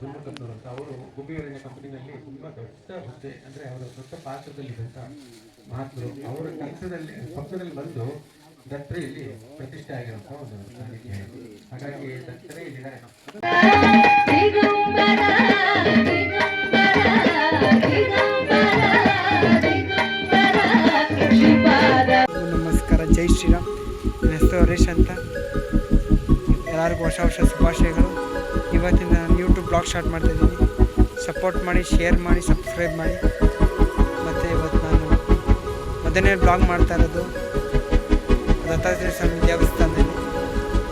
ದುರ್ಮುಖತ್ನವರು ಅಂತ. ಅವರು ಗುಬ್ಬಿಯವರಿನ ಕಂಪನಿನಲ್ಲಿ ತುಂಬಾ ದೊಡ್ಡ ಹುದ್ದೆ, ಅಂದ್ರೆ ಅವರ ದೊಡ್ಡ ಪಾತ್ರದಲ್ಲಿದ್ದಂತ ಮಹಾತ್ಮರು. ಅವರ ಕೆಲಸದಲ್ಲಿ ಪಕ್ಷದಲ್ಲಿ ಬಂದು ದತ್ತರೆಯಲ್ಲಿ ಪ್ರತಿಷ್ಠೆ ಆಗಿರುವಂತ ಒಂದು ಸಾಹಿತ್ಯ ಹಾಗಾಗಿ ದತ್ತರೇ ಇಲ್ಲಿದ್ದಾರೆ. ನಮಸ್ಕಾರ, ಜೈ ಶ್ರೀರಾಮ್. ಹೆಸರು ಹರೀಶ್ ಅಂತ. ಎಲ್ಲರಿಗೂ ಹೊಸ ಶುಭಾಶಯಗಳು. ಸ್ಟಾರ್ಟ್ ಮಾಡ್ತಾ ಇದ್ದೀನಿ. ಸಪೋರ್ಟ್ ಮಾಡಿ ಶೇರ್ ಮಾಡಿ ಸಬ್ಸ್ಕ್ರೈಬ್ ಮಾಡಿ. ಮತ್ತು ಇವತ್ತು ನಾನು ಮೊದಲನೇ ಬ್ಲಾಗ್ ಮಾಡ್ತಾ ಇರೋದು. ದತ್ತಾತ್ರೇಯ ಸ್ವಾಮಿ ದೇವಸ್ಥಾನದಲ್ಲಿ.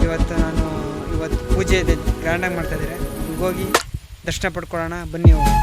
ಇವತ್ತು ನಾನು, ಇವತ್ತು ಪೂಜೆ ಇದೆ. ಗ್ರ್ಯಾಂಡಾಗಿ ಮಾಡ್ತಾ ಇದ್ದಾರೆ. ಹೋಗಿ ದರ್ಶನ ಪಡ್ಕೊಳ್ಳೋಣ. ಬನ್ನಿ ಹೋಗಿ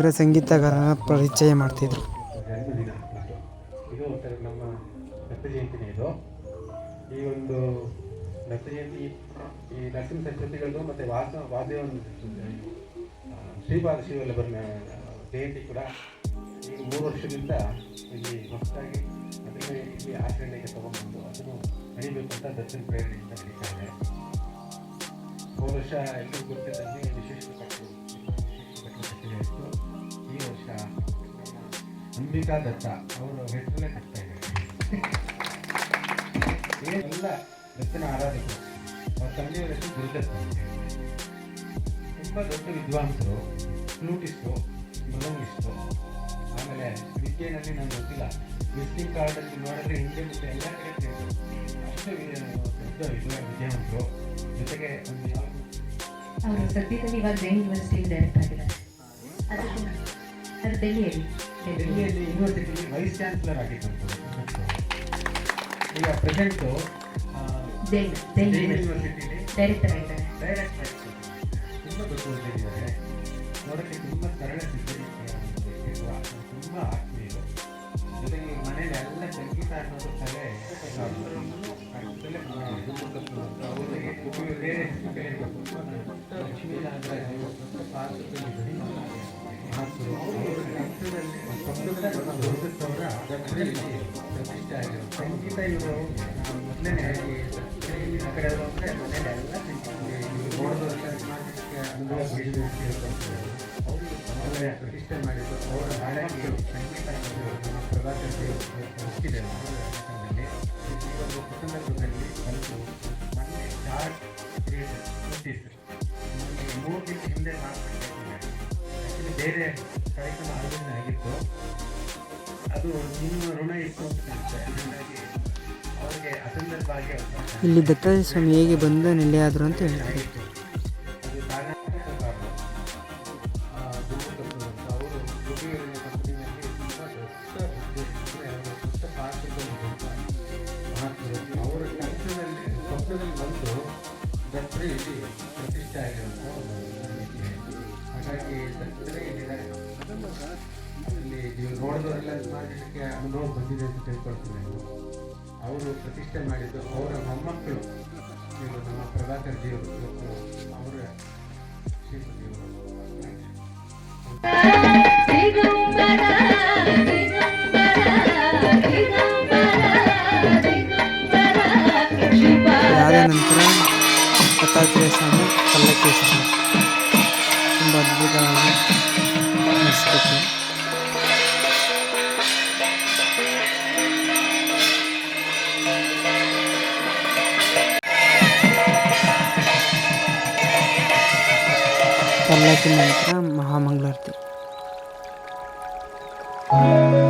ಮತ್ತೆ ಸಂಗೀತಗಾರನ ಪರಿಚಯ ಮಾಡ್ತಿದ್ರು. ಈ ಒಂದು ಈ ಮತ್ತೆ ಶ್ರೀಪಾದ ಶಿವಲ್ಲಭರ ಜಯಂತಿ ಕೂಡ ಈ ಮೂರು ವರ್ಷದಿಂದ ಇಲ್ಲಿ ಹೊಸದಾಗಿ ಅದನ್ನೇ ಇಲ್ಲಿ ತಗೊಂಡ್ಬಂದು ಅದನ್ನು ಅಂತ ಇದೆ ಹೋದ ವರ್ಷ ಎಲ್ಲರಿಗೂ ಗೊತ್ತಿದ್ದಂಗೆ ವಿಶೇಷ ಕಟ್ಟು ಇತ್ತು ಈ ವರ್ಷ ಅಂಬಿಕಾ ದತ್ತ ಅವರು ಹೆಸರಲ್ಲೇ ಕಟ್ತಾ ಇದ್ದಾರೆ ಎಲ್ಲ ದತ್ತನ ಆರಾಧಕರು ಅವ್ರ ತಂದೆಯವರ ಹೆಸರು ಗುರುದತ್ತ ತುಂಬ ದೊಡ್ಡ ವಿದ್ವಾಂಸರು ಫ್ಲೂಟಿಸ್ಟು ಮಲೋನಿಸ್ಟು ಆಮೇಲೆ ವಿದ್ಯೆನಲ್ಲಿ ನನಗೆ ಗೊತ್ತಿಲ್ಲ ವಿಸಿಟಿಂಗ್ ಕಾರ್ಡಲ್ಲಿ ನೋಡಿದ್ರೆ ಹಿಂದೆ ಮುಂದೆ ಎಲ್ಲ ಕಡೆ. ಅಷ್ಟು ದೊಡ್ಡ ವಿದ್ಯಾವಂತರು ಜೊತೆಗೆ ಅವರು ಸದ್ಯದಲ್ಲಿ ಇವಾಗ ಜೈನ್ ಯೂನಿವರ್ಸಿಟಿ ಡೈರೆಕ್ಟ್ ಆಗಿದ್ದಾರೆ ಅದು ಡೆಲ್ಲಿಯಲ್ಲಿ ಡೆಲ್ಲಿ ಡೆಲ್ಲಿಯಲ್ಲಿ ಯೂನಿವರ್ಸಿಟಿಲಿ ವೈಸ್ ಚಾನ್ಸಲರ್ ಆಗಿದ್ದಂಥವ್ರು ಈಗ ಪ್ರೆಸೆಂಟು ಜೈನ್ ಯೂನಿವರ್ಸಿಟಿಲಿ ಡೈರೆಕ್ಟರ್ ತುಂಬ ದೊಡ್ಡ ನೋಡೋಕ್ಕೆ ತುಂಬ ಸರಳ ವ್ಯಕ್ತಿತ್ವ ತುಂಬ ಆತ್ಮೀಯರು ಜೊತೆಗೆ ಮನೇಲಿ ಎಲ್ಲ ಸಂಗೀತ ಅನ್ನೋದು ಕಲೆ ಬೇರೆ ಪಾತ್ರದಲ್ಲಿ ಕೆಲಸದಲ್ಲಿ ಪಕ್ಕದ ಹುಡುಗತ್ತವರ ಪ್ರತಿಷ್ಠೆ ಆಗಿರೋ ಸಂಗೀತ ಇವರು ಮೊದಲನೇ ಆ ಕಡೆ ಅವರು ಅಂದರೆ ಮನೇಲಿ ಎಲ್ಲ ನೋಡಿದವರೆಲ್ಲ ಸಮಾಜಕ್ಕೆ ಅನುಭವ ಅವರು ಮೊದಲನೇ ಪ್ರತಿಷ್ಠೆ ಮಾಡಿದ್ದು ಅವರ ಹಾಡಕ್ಕೆ ಸಂಗೀತ ಪ್ರಭಾಕರ್ ದೇವ್ ಮುಖ್ಯದೆ ಈ ಒಂದು ಕುಟುಂಬದಲ್ಲಿ ಬಂದು ಮೊನ್ನೆ ಚಾರ್ಟ್ ನೋಟಿಸ್ ಮೂರು ದಿನ ಹಿಂದೆ ಆ್ಯಕ್ಚುಲಿ ಬೇರೆ ಕಾರ್ಯಕ್ರಮ ಆಗಿತ್ತು ಇಲ್ಲಿ ದತ್ತಾತ್ರೇಯ ಸ್ವಾಮಿ ಹೇಗೆ ಬಂದ ನೆಲೆಯಾದರು ಅಂತ ಹೇಳ್ತಾರೆ ಪ್ರತಿಷ್ಠೆ ಆಗಿರುವಂತಹ. ಹಾಗಾಗಿ ಅಲ್ಲಿ ನೀವು ನೋಡಿದವರೆಲ್ಲ ಸಮಾಜಕ್ಕೆ ಅನುಭವ ಬಂದಿದೆ ಅಂತ ಅವರು ಪ್ರತಿಷ್ಠೆ ಮಾಡಿದ್ದು ಅವರ ಮೊಮ್ಮಕ್ಕಳು. ನಮ್ಮ ಪ್ರಭಾಕರ್ ದೇವರು ಅವರ ಅದಾದ ನಂತರ ಪಲ್ಲಕ್ಕಿ ಸ್ವಾಮಿ ತುಂಬ ಅದ್ಭುತವಾಗಿ ಮಂಗಳಾರತಿ ನಂತರ ಮಹಾಮಂಗಳಾರತಿ ಮಹಾಮಂಗಳಾರತಿ